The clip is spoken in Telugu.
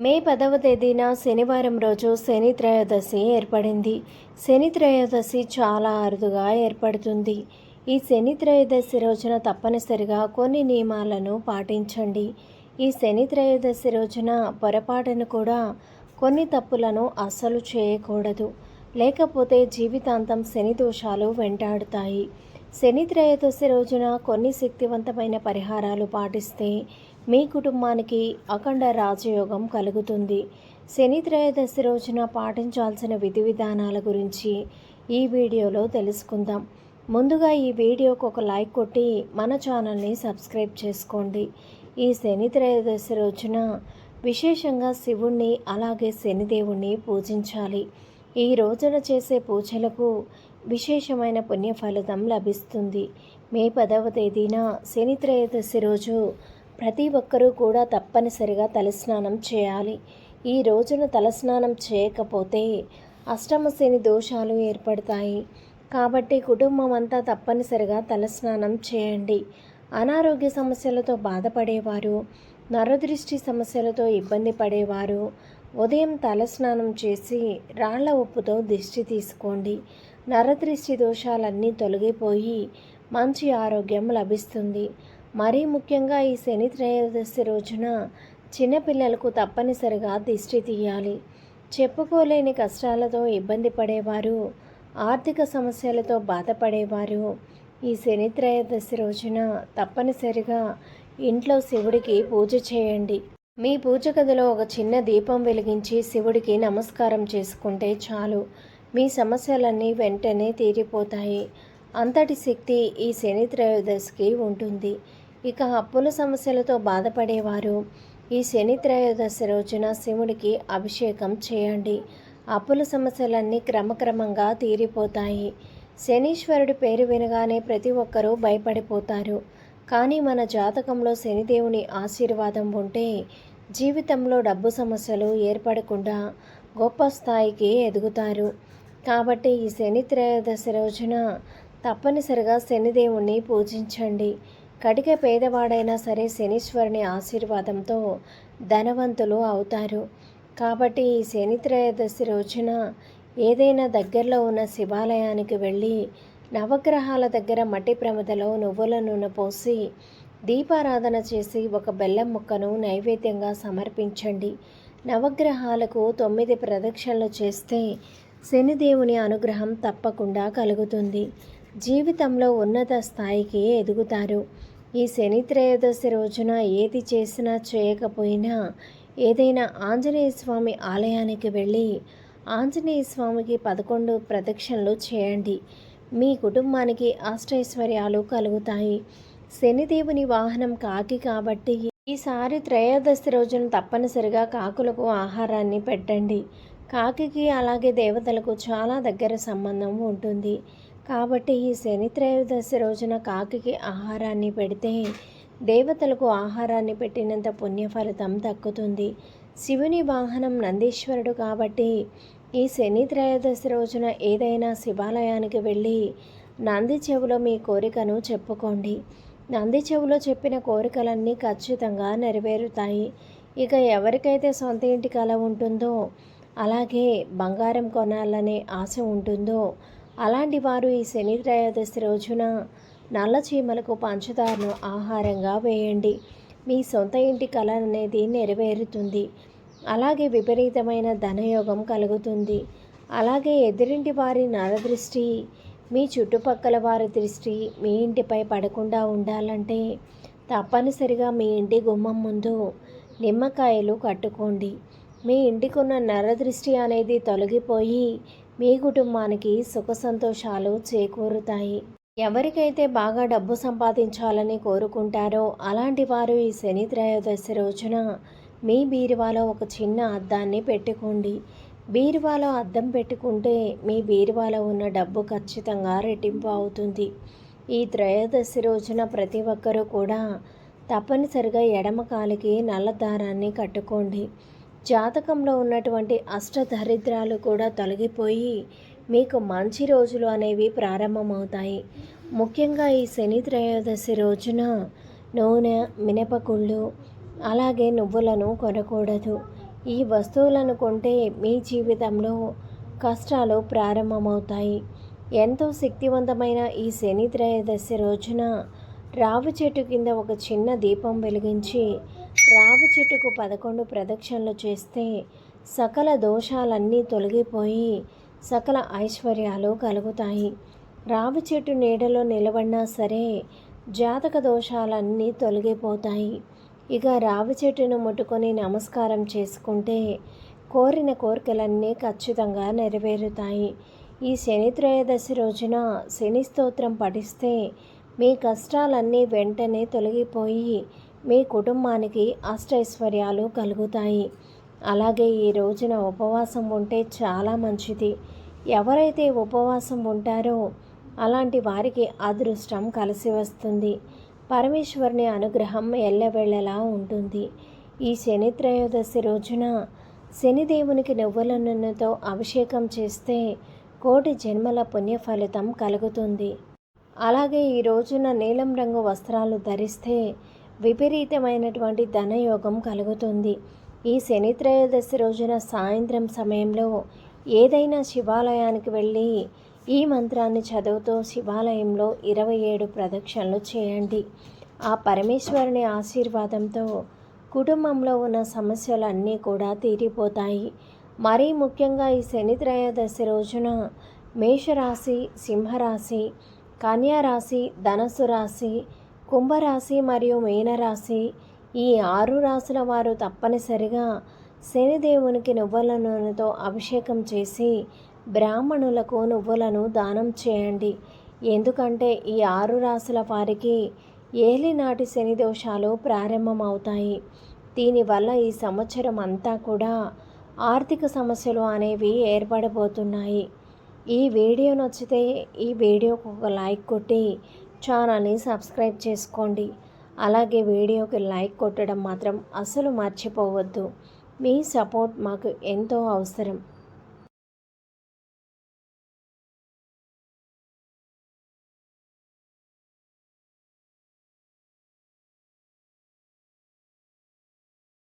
మే పదవ తేదీన శనివారం రోజు శని త్రయోదశి ఏర్పడింది. శని త్రయోదశి చాలా అరుదుగా ఏర్పడుతుంది. ఈ శని త్రయోదశి రోజున తప్పనిసరిగా కొన్ని నియమాలను పాటించండి. ఈ శని త్రయోదశి రోజున పొరపాటును కూడా కొన్ని తప్పులను అస్సలు చేయకూడదు. లేకపోతే జీవితాంతం శని దోషాలు వెంటాడుతాయి. శని త్రయోదశి రోజున కొన్ని శక్తివంతమైన పరిహారాలు పాటిస్తే మీ కుటుంబానికి అఖండ రాజయోగం కలుగుతుంది. శని త్రయోదశి రోజున పాటించాల్సిన విధి విధానాల గురించి ఈ వీడియోలో తెలుసుకుందాం. ముందుగా ఈ వీడియోకు ఒక లైక్ కొట్టి మన ఛానల్ని సబ్స్క్రైబ్ చేసుకోండి. ఈ శని త్రయోదశి రోజున విశేషంగా శివుణ్ణి అలాగే శనిదేవుణ్ణి పూజించాలి. ఈ రోజున చేసే పూజలకు విశేషమైన పుణ్య ఫలితం లభిస్తుంది. మే పదవ తేదీన శని త్రయోదశి రోజు ప్రతి ఒక్కరూ కూడా తప్పనిసరిగా తలస్నానం చేయాలి. ఈ రోజున తలస్నానం చేయకపోతే అష్టమశని దోషాలు ఏర్పడతాయి. కాబట్టి కుటుంబం అంతా తప్పనిసరిగా తలస్నానం చేయండి. అనారోగ్య సమస్యలతో బాధపడేవారు నరదృష్టి సమస్యలతో ఇబ్బంది పడేవారు ఉదయం తలస్నానం చేసి రాళ్ళ ఉప్పుతో దిష్టి తీసుకోండి. నరదృష్టి దోషాలన్నీ తొలగిపోయి మంచి ఆరోగ్యం లభిస్తుంది. మరీ ముఖ్యంగా ఈ శని త్రయోదశి రోజున చిన్నపిల్లలకు తప్పనిసరిగా దిష్టి తీయాలి. చెప్పుకోలేని కష్టాలతో ఇబ్బంది పడేవారు ఆర్థిక సమస్యలతో బాధపడేవారు ఈ శని త్రయోదశి రోజున తప్పనిసరిగా ఇంట్లో శివుడికి పూజ చేయండి. మీ పూజ గదిలో ఒక చిన్న దీపం వెలిగించి శివుడికి నమస్కారం చేసుకుంటే చాలు. మీ సమస్యలన్నీ వెంటనే తీరిపోతాయి. అంతటి శక్తి ఈ శని త్రయోదశికి ఉంటుంది. ఇక అప్పుల సమస్యలతో బాధపడేవారు. ఈ శని త్రయోదశి రోజున శివుడికి అభిషేకం చేయండి. అప్పుల సమస్యలన్నీ క్రమక్రమంగా తీరిపోతాయి. శనీశ్వరుడి పేరు వినగానే ప్రతి ఒక్కరూ భయపడిపోతారు. కానీ మన జాతకంలో శనిదేవుని ఆశీర్వాదం ఉంటే జీవితంలో డబ్బు సమస్యలు ఏర్పడకుండా గొప్ప స్థాయికి ఎదుగుతారు. కాబట్టి ఈ శని త్రయోదశి రోజున తప్పనిసరిగా శనిదేవుణ్ణి పూజించండి. కటిక పేదవాడైనా సరే శనీశ్వరుని ఆశీర్వాదంతో ధనవంతులు అవుతారు. కాబట్టి ఈ శనిత్రయోదశి రోజున ఏదైనా దగ్గరలో ఉన్న శివాలయానికి వెళ్ళి నవగ్రహాల దగ్గర మట్టి ప్రమదలో నువ్వుల నూనె పోసి దీపారాధన చేసి ఒక బెల్లం ముక్కను నైవేద్యంగా సమర్పించండి. నవగ్రహాలకు తొమ్మిది ప్రదక్షిణలు చేస్తే శనిదేవుని అనుగ్రహం తప్పకుండా కలుగుతుంది. జీవితంలో ఉన్నత స్థాయికి ఎదుగుతారు. ఈ శని త్రయోదశి రోజున ఏది చేసినా చేయకపోయినా ఏదైనా ఆంజనేయ స్వామి ఆలయానికి వెళ్ళి ఆంజనేయ స్వామికి పదకొండు ప్రదక్షిణలు చేయండి. మీ కుటుంబానికి అష్టైశ్వర్యాలు కలుగుతాయి. శనిదేవుని వాహనం కాకి కాబట్టి ఈసారి త్రయోదశి రోజున తప్పనిసరిగా కాకులకు ఆహారాన్ని పెట్టండి. కాకికి అలాగే దేవతలకు చాలా దగ్గర సంబంధం ఉంటుంది. కాబట్టి ఈ శని త్రయోదశి రోజున కాకికి ఆహారాన్ని పెడితే దేవతలకు ఆహారాన్ని పెట్టినంత పుణ్య ఫలితం దక్కుతుంది. శివుని వాహనం నందీశ్వరుడు కాబట్టి ఈ శని త్రయోదశి రోజున ఏదైనా శివాలయానికి వెళ్ళి నంది చెవులో మీ కోరికను చెప్పుకోండి. నంది చెవులో చెప్పిన కోరికలన్నీ ఖచ్చితంగా నెరవేరుతాయి. ఇక ఎవరికైతే సొంత ఇంటి కల ఉంటుందో అలాగే బంగారం కొనాలనే ఆశ ఉంటుందో అలాంటి వారు ఈ శని త్రయోదశి రోజున నల్ల చీమలకు పంచదారను ఆహారంగా వేయండి. మీ సొంత ఇంటి కళ అనేది నెరవేరుతుంది. అలాగే విపరీతమైన ధనయోగం కలుగుతుంది. అలాగే ఎదురింటి వారి నరదృష్టి మీ చుట్టుపక్కల వారి దృష్టి మీ ఇంటిపై పడకుండా ఉండాలంటే తప్పనిసరిగా మీ ఇంటి గుమ్మం ముందు నిమ్మకాయలు కట్టుకోండి. మీ ఇంటికున్న నరదృష్టి అనేది తొలగిపోయి మీ కుటుంబానికి సుఖ సంతోషాలు చేకూరుతాయి. ఎవరికైతే బాగా డబ్బు సంపాదించాలని కోరుకుంటారో అలాంటి వారు ఈ శని త్రయోదశి రోజున మీ బీరువాలో ఒక చిన్న అద్దాన్ని పెట్టుకోండి. బీరువాలో అద్దం పెట్టుకుంటే మీ బీరువాలో ఉన్న డబ్బు ఖచ్చితంగా రెట్టింపు అవుతుంది. ఈ త్రయోదశి రోజున ప్రతి ఒక్కరూ కూడా తప్పనిసరిగా ఎడమ కాలికి నల్ల దారాన్ని కట్టుకోండి. జాతకంలో ఉన్నటువంటి అష్టదరిద్రాలు కూడా తొలగిపోయి మీకు మంచి రోజులు అనేవి ప్రారంభమవుతాయి. ముఖ్యంగా ఈ శని త్రయోదశి రోజున నూనె మినపగుళ్ళు అలాగే నువ్వులను కొనకూడదు. ఈ వస్తువులను కొంటే మీ జీవితంలో కష్టాలు ప్రారంభమవుతాయి. ఎంతో శక్తివంతమైన ఈ శని త్రయోదశి రోజున రావి చెట్టు కింద ఒక చిన్న దీపం వెలిగించి రావి చెట్టుకు పదకొండు ప్రదక్షిణలు చేస్తే సకల దోషాలన్నీ తొలగిపోయి సకల ఐశ్వర్యాలు కలుగుతాయి. రావి చెట్టు నీడలో నిలబడినా సరే జాతక దోషాలన్నీ తొలగిపోతాయి. ఇక రావి చెట్టును ముట్టుకొని నమస్కారం చేసుకుంటే కోరిన కోరికలన్నీ ఖచ్చితంగా నెరవేరుతాయి. ఈ శని త్రయోదశి రోజున శని స్తోత్రం పఠిస్తే మీ కష్టాలన్నీ వెంటనే తొలగిపోయి మీ కుటుంబానికి అష్టైశ్వర్యాలు కలుగుతాయి. అలాగే ఈ రోజున ఉపవాసం ఉంటే చాలా మంచిది. ఎవరైతే ఉపవాసం ఉంటారో అలాంటి వారికి అదృష్టం కలిసి వస్తుంది. పరమేశ్వరుని అనుగ్రహం ఎల్లవెళ్ళలా ఉంటుంది. ఈ శని త్రయోదశి రోజున శనిదేవునికి నువ్వుల నూనెతో అభిషేకం చేస్తే కోటి జన్మల పుణ్య ఫలితం కలుగుతుంది. అలాగే ఈ రోజున నీలం రంగు వస్త్రాలు ధరిస్తే విపరీతమైనటువంటి ధనయోగం కలుగుతుంది. ఈ శని త్రయోదశి రోజున సాయంత్రం సమయంలో ఏదైనా శివాలయానికి వెళ్ళి ఈ మంత్రాన్ని చదువుతూ శివాలయంలో ఇరవై ఏడు ప్రదక్షిణలు చేయండి. ఆ పరమేశ్వరుని ఆశీర్వాదంతో కుటుంబంలో ఉన్న సమస్యలన్నీ కూడా తీరిపోతాయి. మరీ ముఖ్యంగా ఈ శని త్రయోదశి రోజున మేషరాశి సింహరాశి కన్యారాశి ధనస్సు రాశి కుంభరాశి మరియు మీనరాశి. ఈ ఆరు రాశుల వారు తప్పనిసరిగా శనిదేవునికి నువ్వుల నూనెతో అభిషేకం చేసి బ్రాహ్మణులకు నువ్వులను దానం చేయండి. ఎందుకంటే ఈ ఆరు రాశుల వారికి ఏలినాటి శని దోషాలు ప్రారంభమవుతాయి. దీనివల్ల ఈ సంవత్సరం అంతా కూడా ఆర్థిక సమస్యలు అనేవి ఏర్పడబోతున్నాయి. ఈ వీడియో నచ్చితే ఈ వీడియోకు ఒక లైక్ కొట్టి ఛానల్ని సబ్స్క్రైబ్ చేసుకోండి. అలాగే వీడియోకి లైక్ కొట్టడం మాత్రం అసలు మర్చిపోవద్దు. మీ సపోర్ట్ మాకు ఎంతో అవసరం.